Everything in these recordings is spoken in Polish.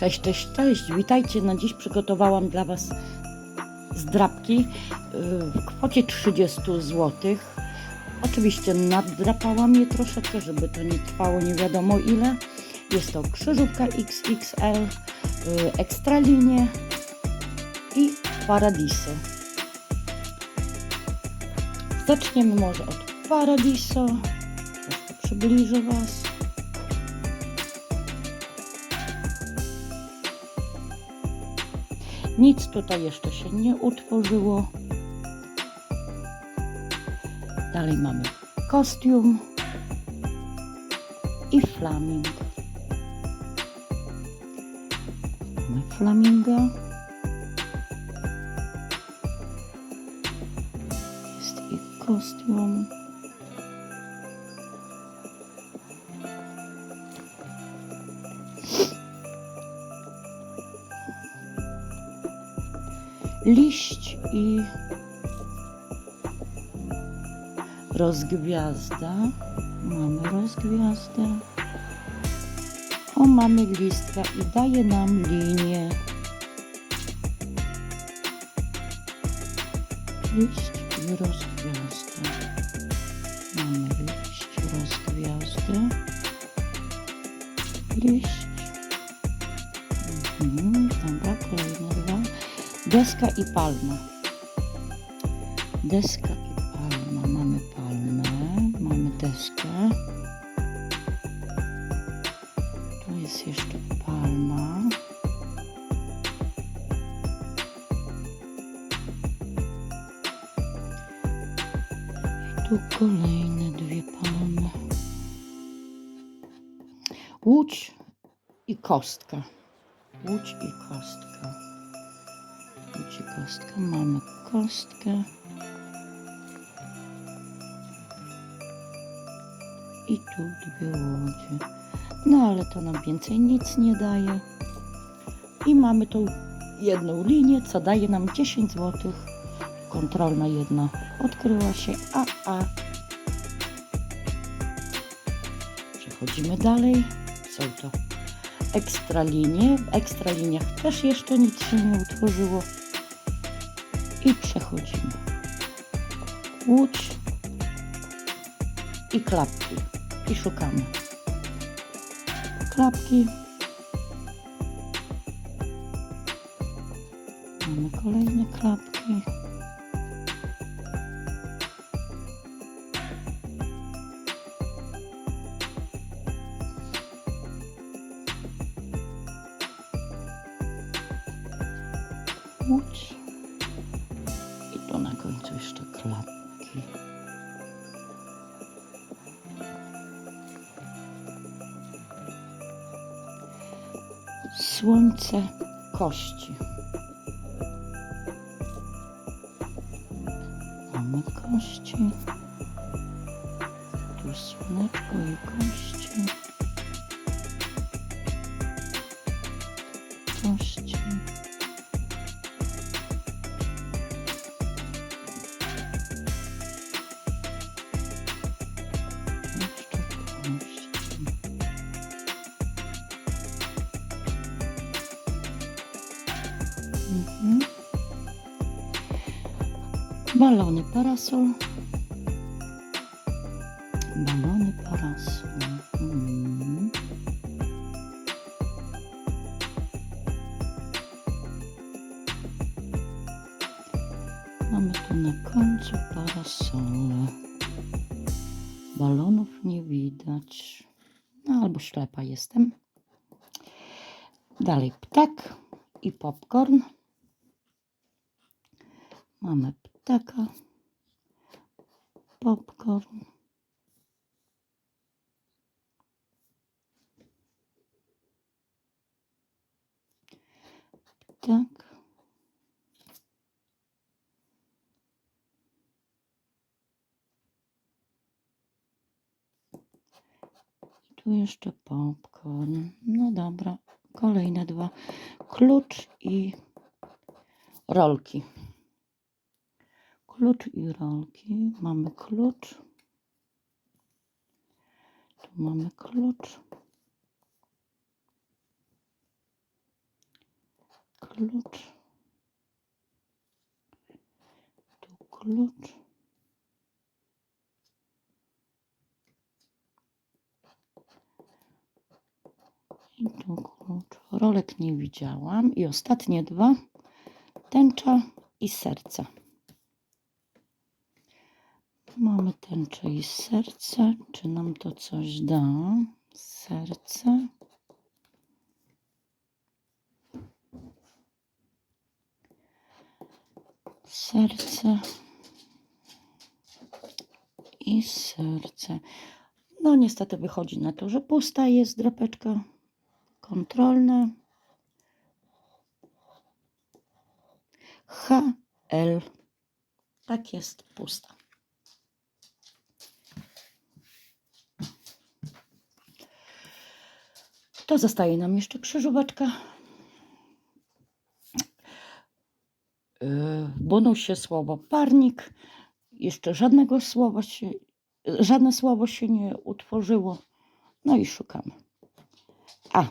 Cześć, cześć, cześć. Witajcie. Na dziś przygotowałam dla Was zdrapki yy, w kwocie 30 zł. Oczywiście naddrapałam je troszeczkę, żeby to nie trwało nie wiadomo ile. Jest to krzyżówka XXL, yy, Ekstralinie i Paradiso. Zaczniemy może od Paradiso. Przybliżę Was. Nic tutaj jeszcze się nie utworzyło. Dalej mamy kostium i flaming. Mamy flaminga. Jest i kostium. Liść i rozgwiazda. Mamy rozgwiazdę. O, mamy listka i daje nam linię. Liść i rozgwiazdę. Mamy liść, rozgwiazdę. Liść. Mhm, dobra, kolejne dwa. Deska i palma. Deska i palma. Mamy palmę, mamy deskę. Tu jest jeszcze palma. I tu kolejne dwie palmy. Łódź i kostka. Łódź i kostka. I kostka. Mamy kostkę. I tu dwie łodzie. No ale to nam więcej nic nie daje. I mamy tą jedną linię, co daje nam 10 zł. Kontrolna jedna odkryła się, a a. Przechodzimy dalej. Są to ekstra linie. W ekstra liniach też jeszcze nic się nie utworzyło. I przechodzimy. Łódź i klapki. I szukamy. Klapki. Mamy kolejne klapki. Słońce kości. Mamy kości. Tu słoneczko i kości. Balony parasol. Balony parasol. Mhm. Mamy tu na końcu parasole. Balonów nie widać. No albo ślepa jestem. Dalej ptak i popcorn. Mamy ptaka, popcorn. Ptak. Tu jeszcze popcorn. No dobra, kolejne dwa. Klucz i rolki. Klucz i rolki. Mamy klucz. Tu mamy klucz. klucz. Tu klucz. I tu klucz. Rolek nie widziałam. I ostatnie dwa. Tęcza i serce. Mamy tęczę i serce. Czy nam to coś da? Serce. Serce. I serce. No niestety wychodzi na to, że pusta jest drapeczka. Kontrolne. H, L. Tak jest, pusta. To zostaje nam jeszcze krzyżóweczka. W bonusie słowo parnik. Jeszcze żadnego słowa się, żadne słowo się nie utworzyło. No i szukamy. A.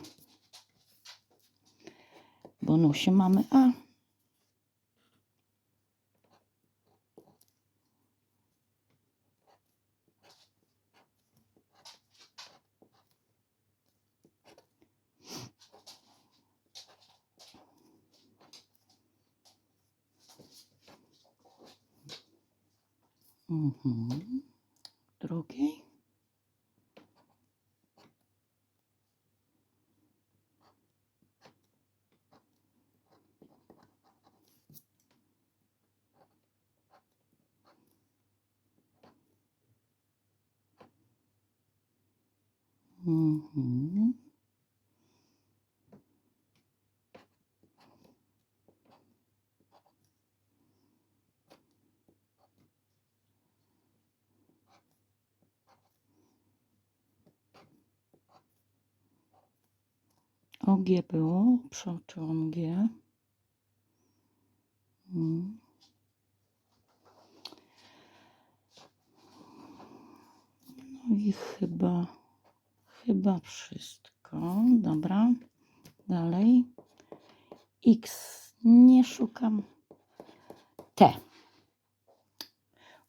Bonusie mamy A. Mhm. Drugiej. Mhm. O G było, przeoczyłam G. Mm. No i chyba, chyba wszystko. Dobra, dalej. X nie szukam. T.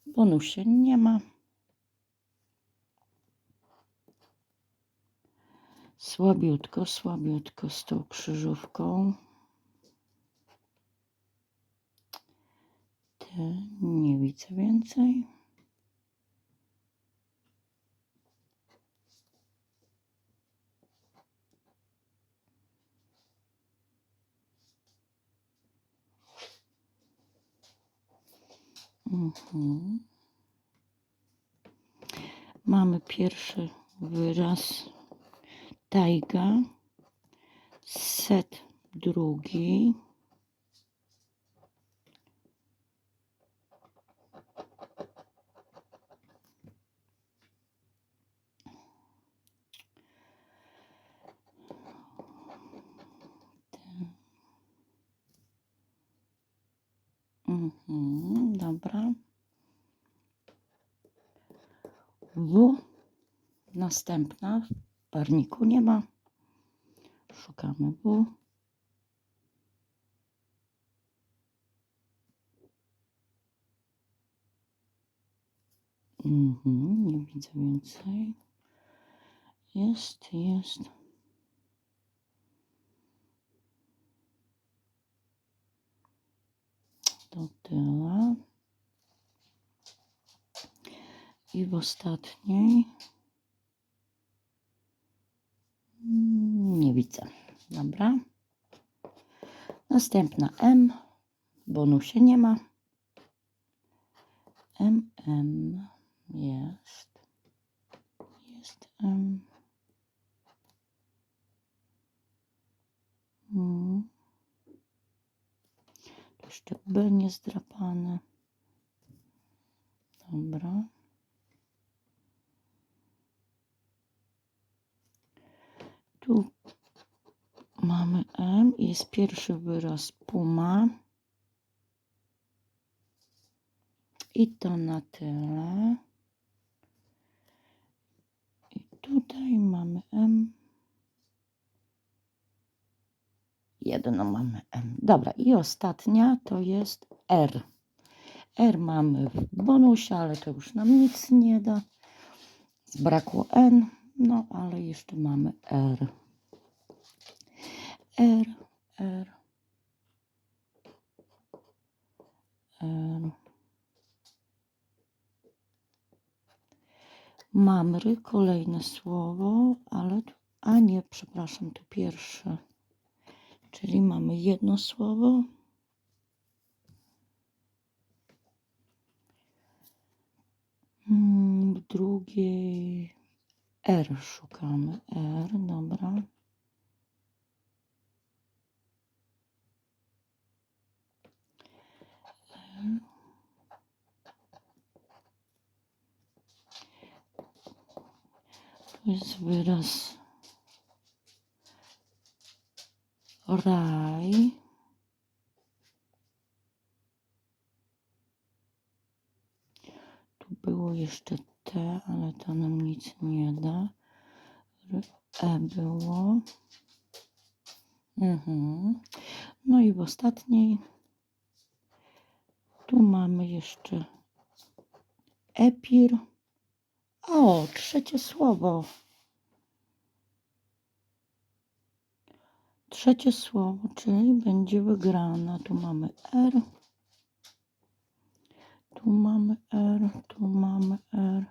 Bonusie nie ma. Słabiutko, słabiutko z tą krzyżówką. Te nie widzę więcej. Mhm. Mamy pierwszy wyraz tajga, set drugi, Mhm, dobra. W. Następna. Parniku nie ma. Szukamy W. Mhm, nie widzę więcej. Jest, jest. To tyle. I w ostatniej nie widzę. Dobra. Następna M. Bonusie nie ma. M, M jest. Jest M. Mm. Tu Jeszcze B niezdrapane. Dobra. Tu mamy M i jest pierwszy wyraz puma. I to na tyle. I tutaj mamy M. Jedno mamy M. Dobra, i ostatnia to jest R. R mamy w bonusie, ale to już nam nic nie da. Zbrakło N, no ale jeszcze mamy R. R, R. Mamry, kolejne słowo, ale, tu- a nie, przepraszam, to pierwsze. Czyli mamy jedno słowo. W drugiej R szukamy. R, dobra. Jest wyraz raj. Tu było jeszcze T, ale to nam nic nie da. E było. Mhm. No i w ostatniej tu mamy jeszcze epir. O, trzecie słowo. Trzecie słowo, czyli będzie wygrana. Tu mamy R. Tu mamy R, tu mamy R.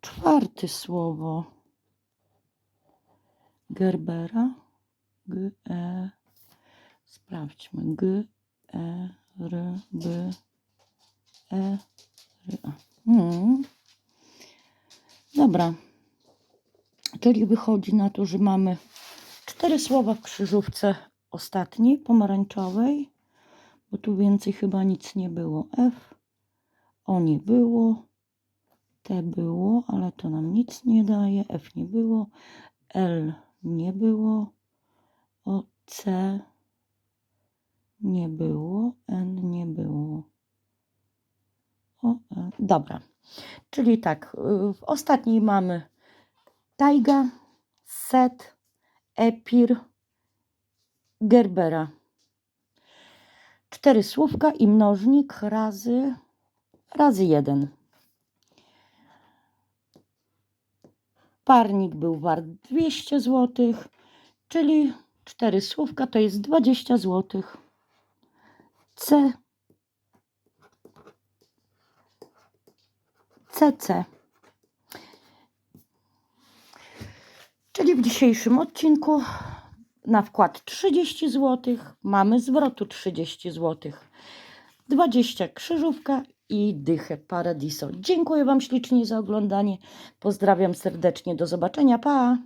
Czwarte słowo. Gerbera. G, E. Sprawdźmy. G, E, R, B, E. Hmm. Dobra. Czyli wychodzi na to, że mamy cztery słowa w krzyżówce ostatniej, pomarańczowej, bo tu więcej chyba nic nie było. F, O nie było, T było, ale to nam nic nie daje, F nie było, L nie było, O, C nie było, N nie było. E. Dobra, czyli tak, y, w ostatniej mamy Tajga, Set, Epir, Gerbera. Cztery słówka i mnożnik razy, razy jeden. Parnik był wart 200 zł, czyli cztery słówka to jest 20 zł. C. CC. Czyli w dzisiejszym odcinku na wkład 30 zł mamy zwrotu 30 zł. 20 krzyżówka i dychę Paradiso. Dziękuję Wam ślicznie za oglądanie. Pozdrawiam serdecznie. Do zobaczenia. Pa!